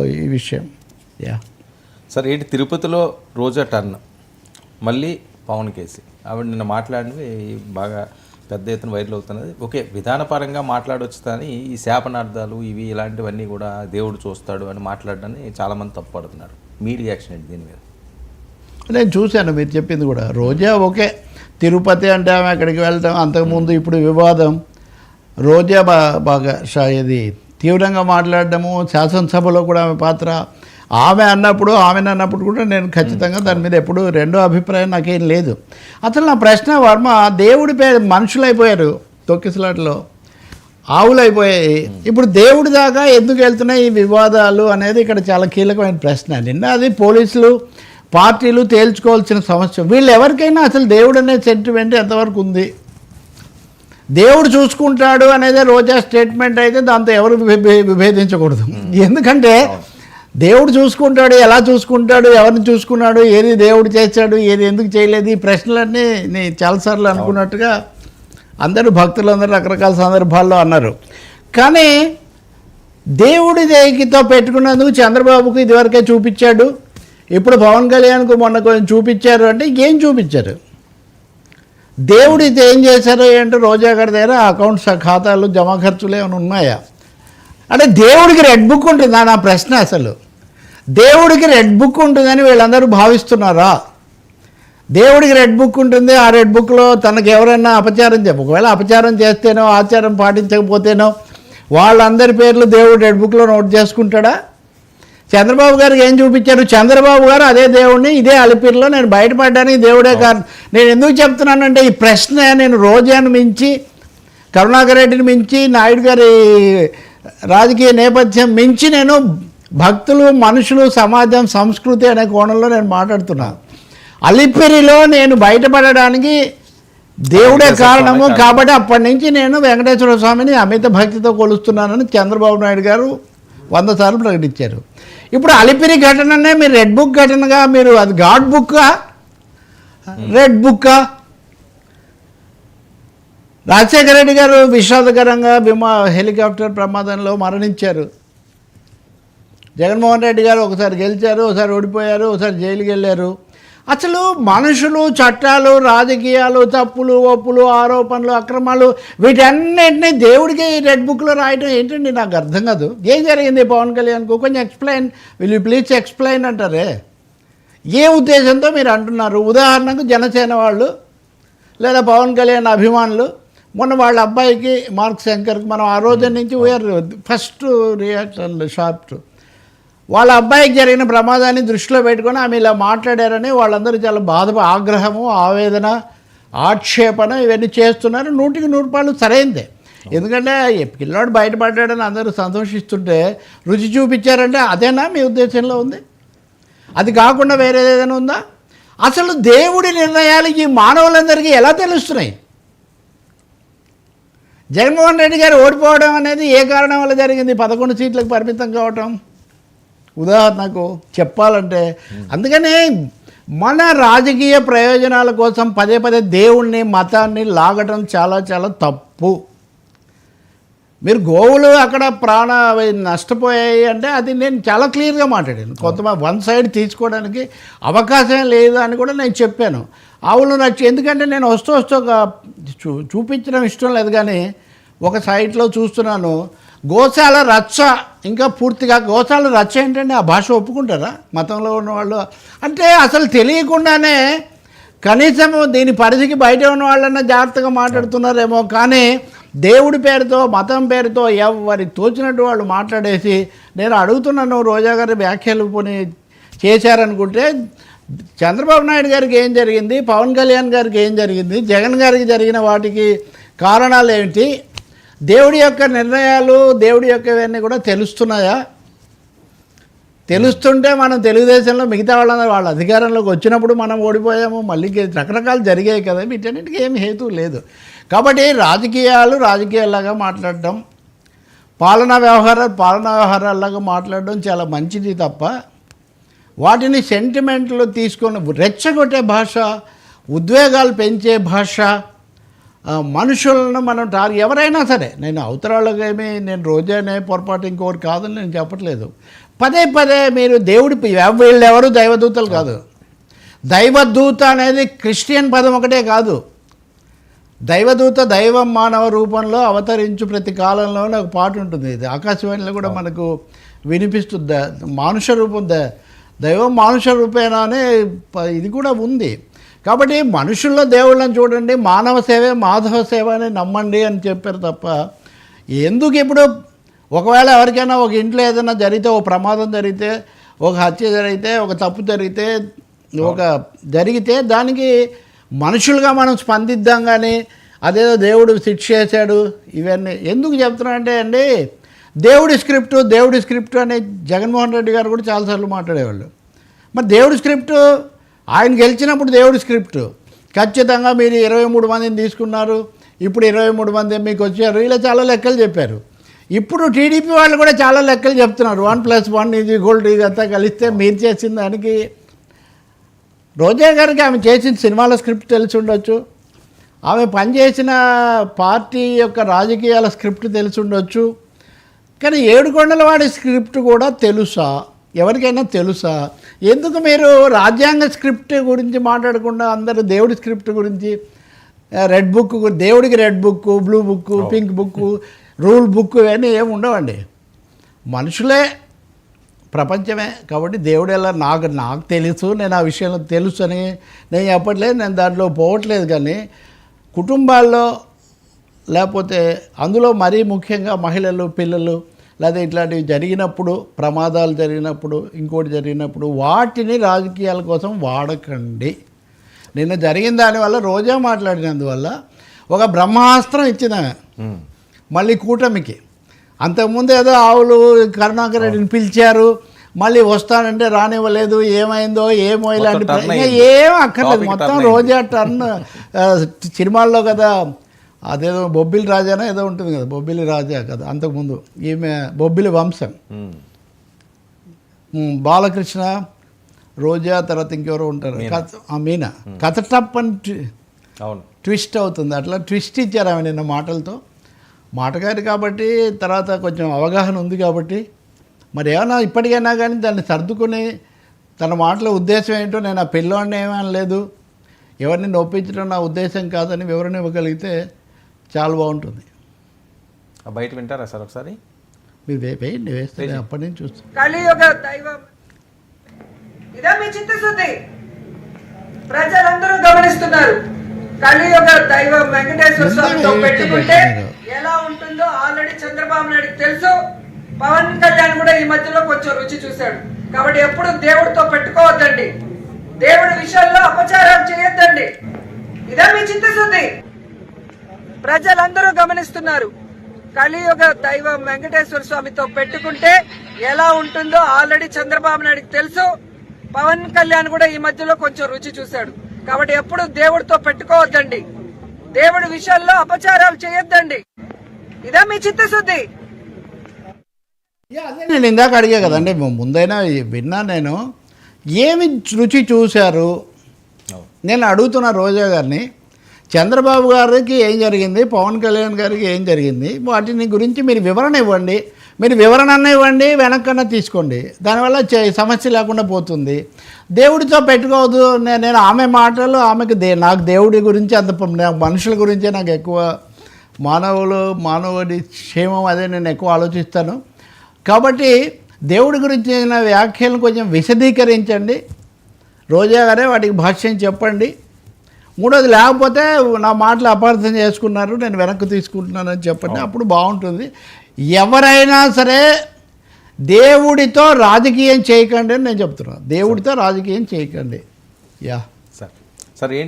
ఈ విషయం. Yeah sir ఏంటి తిరుపతిలో రోజా టర్న్? మళ్ళీ పవన్ కేసి. ఆవిడ నిన్న మాట్లాడినవి బాగా పెద్ద ఎత్తున వైరల్ అవుతున్నది. ఓకే విధానపరంగా మాట్లాడవచ్చు కానీ ఈ శాపనార్థాలు ఇవి ఇలాంటివన్నీ కూడా దేవుడు చూస్తాడు అని మాట్లాడడాన్ని చాలామంది తప్పుపడుతున్నారు. మీ రియాక్షన్ ఏంటి దీని మీద? నేను చూశాను మీరు చెప్పింది కూడా. రోజా ఓకే తిరుపతి అంటే ఆమె అక్కడికి వెళ్ళటం అంతకుముందు ఇప్పుడు వివాదం. రోజా బా బాగా షా- ఇది తీవ్రంగా మాట్లాడడము శాసనసభలో కూడా ఆమె పాత్ర. ఆమె అన్నప్పుడు ఆమెను అన్నప్పుడు కూడా నేను ఖచ్చితంగా దాని మీద ఎప్పుడు రెండో అభిప్రాయం నాకేం లేదు. అసలు నా ప్రశ్న వర్మ దేవుడి పేరు మనుషులు అయిపోయారు తొక్కిసలాట్లో. ఆవులు అయిపోయాయి ఇప్పుడు దేవుడి దాకా ఎందుకు వెళ్తున్నాయి ఈ వివాదాలు అనేది ఇక్కడ చాలా కీలకమైన ప్రశ్న. నిన్న అది పోలీసులు పార్టీలు తేల్చుకోవాల్సిన సమస్య. వీళ్ళు ఎవరికైనా అసలు దేవుడు అనే సెంటిమెంట్ ఎంతవరకు ఉంది? దేవుడు చూసుకుంటాడు అనేది రోజా స్టేట్మెంట్ అయితే దాంతో ఎవరు విభే- విభేదించకూడదు. ఎందుకంటే దేవుడు చూసుకుంటాడు ఎలా చూసుకుంటాడు ఎవరిని చూసుకున్నాడు ఏది దేవుడు చేశాడు ఏది ఎందుకు చేయలేదు ఈ ప్రశ్నలన్నీ నేను చాలాసార్లు అనుకున్నట్టుగా అందరూ భక్తులందరూ రకరకాల సందర్భాల్లో అన్నారు. కానీ దేవుడి దేగితో పెట్టుకున్నందుకు చంద్రబాబుకు ఇదివరకే చూపించాడు. ఇప్పుడు పవన్ కళ్యాణ్కు మొన్న కొంచెం చూపించారు అంటే ఏం చూపించారు? దేవుడు ఇది ఏం చేశారో ఏంటో రోజా గారి దగ్గర అకౌంట్స్ ఖాతాలు జమ ఖర్చులు ఏమైనా ఉన్నాయా? అంటే దేవుడికి రెడ్ బుక్ ఉంటుందా? నా ప్రశ్న అసలు. దేవుడికి రెడ్ బుక్ ఉంటుందని వీళ్ళందరూ భావిస్తున్నారా? దేవుడికి రెడ్ బుక్ ఉంటుంది ఆ రెడ్ బుక్లో తనకు ఎవరైనా అపచారం చెప్పు ఒకవేళ అపచారం చేస్తేనో ఆచారం పాటించకపోతేనో వాళ్ళందరి పేర్లు దేవుడు రెడ్ బుక్లో నోట్ చేసుకుంటాడా? చంద్రబాబు గారికి ఏం చూపించారు చంద్రబాబు గారు అదే దేవుడిని ఇదే అలిపిరిలో నేను బయటపడ్డానికి దేవుడే కారణం. నేను ఎందుకు చెప్తున్నానంటే ఈ ప్రశ్న నేను రోజాను మించి కరుణాకర్ రెడ్డిని మించి నాయుడు గారి రాజకీయ నేపథ్యం మించి నేను భక్తులు మనుషులు సమాజం సంస్కృతి అనే కోణంలో నేను మాట్లాడుతున్నాను. అలిపిరిలో నేను బయటపడడానికి దేవుడే కారణము కాబట్టి అప్పటి నుంచి నేను వెంకటేశ్వర స్వామిని అమిత భక్తితో కొలుస్తున్నానని చంద్రబాబు నాయుడు గారు వంద సార్లు ప్రకటించారు. ఇప్పుడు అలిపిరి ఘటననే మీరు రెడ్ బుక్ ఘటనగా మీరు అది గాడ్ బుక్కా? రెడ్ బుక్కా? రాజశేఖర రెడ్డి గారు విషాదకరంగా విమా హెలికాప్టర్ ప్రమాదంలో మరణించారు. జగన్మోహన్ రెడ్డి గారు ఒకసారి గెలిచారు ఒకసారి ఓడిపోయారు ఒకసారి జైలుకి వెళ్ళారు అసలు మనుషులు చట్టాలు రాజకీయాలు తప్పులు ఒప్పులు ఆరోపణలు అక్రమాలు వీటన్నిటినీ దేవుడికి రెడ్ బుక్లో రాయడం ఏంటండి? నాకు అర్థం కాదు. ఏం జరిగింది పవన్ కళ్యాణ్కు? కొంచెం explain will you please explain అంటారే? ఏ ఉద్దేశంతో మీరు అంటున్నారు? ఉదాహరణకు జనసేన వాళ్ళు లేదా పవన్ కళ్యాణ్ అభిమానులు మొన్న వాళ్ళ అబ్బాయికి మార్క్ శంకర్కి మనం ఆ రోజు నుంచి వీఆర్ ఫస్ట్ రియాక్షన్ షార్ట్ వాళ్ళ అబ్బాయికి జరిగిన ప్రమాదాన్ని దృష్టిలో పెట్టుకొని ఆమె ఇలా మాట్లాడారని వాళ్ళందరూ చాలా బాధ ఆగ్రహము ఆవేదన ఆక్షేపణ ఇవన్నీ చేస్తున్నారు. నూటికి నూరు రూపాయలు సరైందే. ఎందుకంటే ఈ పిల్లాడు బయటపడ్డాడని అందరూ సంతోషిస్తుంటే రుచి చూపించారంటే అదేనా మీ ఉద్దేశంలో ఉంది? అది కాకుండా వేరే ఏదైనా ఉందా? అసలు దేవుడి నిర్ణయాలు ఈ మానవులందరికీ ఎలా తెలుస్తున్నాయి? జగన్మోహన్ రెడ్డి గారు ఓడిపోవడం అనేది ఏ కారణం వల్ల జరిగింది? పదకొండు సీట్లకు పరిమితం కావటం? ఉదాహరణకు చెప్పాలంటే అందుకనే మన రాజకీయ ప్రయోజనాల కోసం పదే పదే దేవుణ్ణి మతాన్ని లాగటం చాలా చాలా తప్పు. మీరు గోవులు అక్కడ ప్రాణ అవి నష్టపోయాయి అంటే అది నేను చాలా క్లియర్గా మాట్లాడాను. కొంతమంది వన్ సైడ్ తీసుకోవడానికి అవకాశం లేదు అని కూడా నేను చెప్పాను. ఆవులు నచ్చి ఎందుకంటే నేను వస్తూ వస్తూ ఒక చూ చూపించడం ఇష్టం లేదు కానీ ఒక సైట్లో చూస్తున్నాను. గోశాల రచ్చ ఇంకా పూర్తిగా గోశాల రచ్చ ఏంటంటే ఆ భాష ఒప్పుకుంటారా? మతంలో ఉన్న వాళ్ళు అంటే అసలు తెలియకుండానే కనీసం దీని పరిధికి బయట ఉన్న వాళ్ళన్నా జాగ్రత్తగా మాట్లాడుతున్నారేమో. కానీ దేవుడి పేరుతో మతం పేరుతో ఎవరి తోచినట్టు వాళ్ళు మాట్లాడేసి నేను అడుగుతున్నాను రోజా గారి వ్యాఖ్యలు పోని చేశారనుకుంటే చంద్రబాబు నాయుడు గారికి ఏం జరిగింది? పవన్ కళ్యాణ్ గారికి ఏం జరిగింది? జగన్ గారికి జరిగిన వాటికి కారణాలు ఏమిటి దేవుడి యొక్క నిర్ణయాలు దేవుడి యొక్క ఇవన్నీ కూడా తెలుస్తున్నాయా? తెలుస్తుంటే మనం తెలుగుదేశంలో మిగతా వాళ్ళందరూ వాళ్ళ అధికారంలోకి వచ్చినప్పుడు మనం ఓడిపోయాము మళ్ళీ రకరకాలు జరిగాయి కదా వీటన్నిటికీ ఏమి హేతు లేదు. కాబట్టి రాజకీయాలు రాజకీయాల్లాగా మాట్లాడడం పాలనా వ్యవహారాలు పాలనా వ్యవహారాల్లాగా మాట్లాడడం చాలా మంచిది తప్ప వాటిని సెంటిమెంట్లు తీసుకొని రెచ్చగొట్టే భాష ఉద్వేగాలు పెంచే భాష మనుషులను మనం టార్ ఎవరైనా సరే నేను అవతరాళ్ళకేమి నేను రోజానే పొరపాటు ఇంకోటి కాదని నేను చెప్పట్లేదు. పదే పదే మీరు దేవుడి వీళ్ళు ఎవరు దైవదూతలు కాదు. దైవదూత అనేది క్రిస్టియన్ పదం ఒకటే కాదు. దైవదూత దైవం మానవ రూపంలో అవతరించు ప్రతి కాలంలోనే ఒక పాట ఉంటుంది. ఇది ఆకాశవాణిలో కూడా మనకు వినిపిస్తుంది. మానుష రూపం ద దైవం మానుష రూపేణ అనే ఇది కూడా ఉంది. కాబట్టి మనుషుల్లో దేవుళ్ళని చూడండి మానవ సేవే మాధవ సేవ అని నమ్మండి అని చెప్పారు తప్ప ఎందుకు ఇప్పుడు ఒకవేళ ఎవరికైనా ఒక ఇంట్లో ఏదైనా జరిగితే ఒక ప్రమాదం జరిగితే ఒక హత్య జరిగితే ఒక తప్పు జరిగితే ఒక జరిగితే దానికి మనుషులుగా మనం స్పందిద్దాం కానీ అదేదో దేవుడు శిక్ష చేశాడు ఇవన్నీ ఎందుకు చెప్తున్నానంటే అండి దేవుడి స్క్రిప్ట్ దేవుడి స్క్రిప్ట్ అని జగన్మోహన్ రెడ్డి గారు కూడా చాలాసార్లు మాట్లాడేవాళ్ళు. మరి దేవుడి స్క్రిప్ట్ ఆయన గెలిచినప్పుడు దేవుడి స్క్రిప్ట్. ఖచ్చితంగా మీరు ఇరవై మూడు మందిని తీసుకున్నారు. ఇప్పుడు ఇరవై మూడు మంది మీకు వచ్చారు. ఇలా చాలా లెక్కలు చెప్పారు. ఇప్పుడు టీడీపీ వాళ్ళు కూడా చాలా లెక్కలు చెప్తున్నారు. వన్ ప్లస్ వన్ ఇది గోల్డ్ ఇదంతా కలిస్తే మీరు చేసిన దానికి రోజా గారికి ఆమె చేసిన సినిమాల స్క్రిప్ట్ తెలిసి ఉండొచ్చు. ఆమె పనిచేసిన పార్టీ యొక్క రాజకీయాల స్క్రిప్ట్ తెలిసి ఉండొచ్చు. కానీ ఏడుకొండల వాడి స్క్రిప్ట్ కూడా తెలుసా? ఎవరికైనా తెలుసా? ఎందుకు మీరు రాజ్యాంగ స్క్రిప్ట్ గురించి మాట్లాడకుండా అందరూ దేవుడి స్క్రిప్ట్ గురించి రెడ్ బుక్ దేవుడికి red book blue book pink book rule book ఇవన్నీ ఏమి ఉండవండి. మనుషులే ప్రపంచమే కాబట్టి దేవుడు ఎలా నాకు నాకు తెలుసు నేను ఆ విషయంలో తెలుసు అని నేను చెప్పట్లేదు నేను దాంట్లో పోవట్లేదు కానీ కుటుంబాల్లో లేకపోతే అందులో మరీ ముఖ్యంగా మహిళలు పిల్లలు లేదా ఇట్లాంటివి జరిగినప్పుడు ప్రమాదాలు జరిగినప్పుడు ఇంకోటి జరిగినప్పుడు వాటిని రాజకీయాల కోసం వాడకండి నిన్న జరిగిన దానివల్ల రోజా మాట్లాడినందువల్ల ఒక బ్రహ్మాస్త్రం ఉమ్. మళ్ళీ కూటమికి అంతకుముందు ఏదో ఆవులు కరుణాకర్ రెడ్డిని పిలిచారు మళ్ళీ వస్తానంటే రానివ్వలేదు ఏమైందో ఏమో ఇలాంటి. ఏం అక్కర్లేదు మొత్తం. రోజా టర్న్ సినిమాల్లో కదా అదేదో బొబ్బిలి రాజానో ఏదో ఉంటుంది కదా బొబ్బిలి రాజా కదా అంతకుముందు ఈమె బొబ్బిలి వంశం. బాలకృష్ణ రోజా తర్వాత ఇంకెవరో ఉంటారు? కథ ఆ, మీనా. కథ టప్ అని ట్విస్ట్ అవుతుంది. అట్లా ట్విస్ట్ ఇచ్చారు ఆమె నిన్న మాటలతో. మాటగారి కాబట్టి తర్వాత కొంచెం అవగాహన ఉంది కాబట్టి. మరి ఏమన్నా ఇప్పటికైనా కానీ దాన్ని సర్దుకుని తన మాటల ఉద్దేశం ఏంటో నేను ఆ పిల్లోడిని ఏమనలేదు. ఎవరిని నొప్పించడం నా ఉద్దేశం కాదని వివరణ ఇవ్వగలిగితే చాలా బాగుంటుంది. ఆ బయట వింటారా సార్ ఒకసారి? మీరు వేయండి వేస్తే నేను అప్పటి నుంచి చూస్తాను కలియుగ దైవం. ఇదే మీ చిత్తశుద్ధి. ప్రజలందరూ గమనిస్తున్నారు. కలియుగ దైవం వెంకటేశ్వర స్వామితో పెట్టుకుంటే. ఎలా ఉంటుందో ఆల్రెడీ చంద్రబాబు నాయుడుకి తెలుసు. పవన్ కళ్యాణ్ కూడా ఈ మధ్యలో కొంచెం రుచి చూశాడు. కాబట్టి ఎప్పుడు దేవుడితో పెట్టుకోవద్దండి. దేవుడి విషయాల్లో అపచారాలు చేయొద్దండి. ఇదే మీ చిత్తశుద్ధి. ప్రజలందరూ గమనిస్తున్నారు. కలియుగ దైవం వెంకటేశ్వర స్వామితో పెట్టుకుంటే ఎలా ఉంటుందో ఆల్రెడీ చంద్రబాబు నాయుడుకి తెలుసు. పవన్ కళ్యాణ్ కూడా ఈ మధ్యలో కొంచెం రుచి చూశాడు. కాబట్టి ఎప్పుడు దేవుడితో పెట్టుకోవద్దండి. దేవుడి విషయాల్లో అపచారాలు చేయొద్దండి. ఇదే మీ చిత్తశుద్ధి. నేను ఇందాక అడిగా కదండి ముందైనా విన్నా నేను. ఏమి రుచి చూశారు? నేను అడుగుతున్న రోజా గారిని చంద్రబాబు గారికి ఏం జరిగింది? పవన్ కళ్యాణ్ గారికి ఏం జరిగింది? వాటిని గురించి మీరు వివరణ ఇవ్వండి. మీరు వివరణ అన్న ఇవ్వండి వెనక్కన్నా తీసుకోండి. దానివల్ల సమస్య లేకుండా పోతుంది. దేవుడితో పెట్టుకోవద్దు నేను ఆమె మాటలు ఆమెకు దే నాకు దేవుడి గురించి అంత మనుషుల గురించే నాకు ఎక్కువ మానవులు మానవుడి క్షేమం అదే నేను ఎక్కువ ఆలోచిస్తాను. కాబట్టి దేవుడి గురించిన వ్యాఖ్యలను కొంచెం విశదీకరించండి. రోజా గారే వాటికి భాష్యం చెప్పండి. మూడోది లేకపోతే నా మాటలు అపార్థం చేసుకున్నారు నేను వెనక్కి తీసుకుంటున్నానని చెప్పండి. అప్పుడు బాగుంటుంది. ఎవరైనా సరే దేవుడితో రాజకీయం చేయకండి అని నేను చెప్తున్నాను దేవుడితో రాజకీయం చేయకండి. యా. సార్. సార్ ఏంటి?